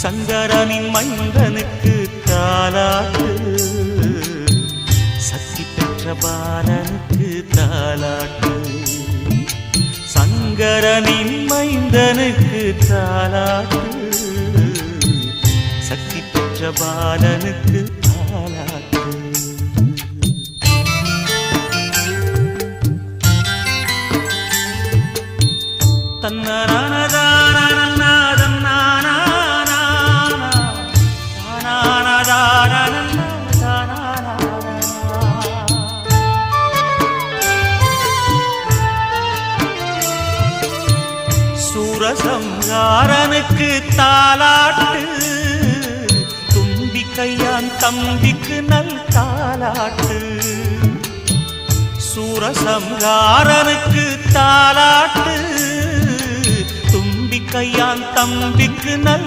சங்கரனின் மைந்தனுக்கு தாலாட்டு சக்தி பெற்ற பாலனுக்கு தாலாட்டு சங்கரனின் மைந்தனுக்கு தாலாட்டு சக்தி பெற்ற பாலனுக்கு தாலாட்டு சூரசம்ஹாரனுக்கு தாலாட்டு தும்பி கையான் தம்பிக்கு நல் தாலாட்டு சூரசம்ஹாரனுக்கு தாலாட்டு தும்பி கையான் தம்பிக்கு நல்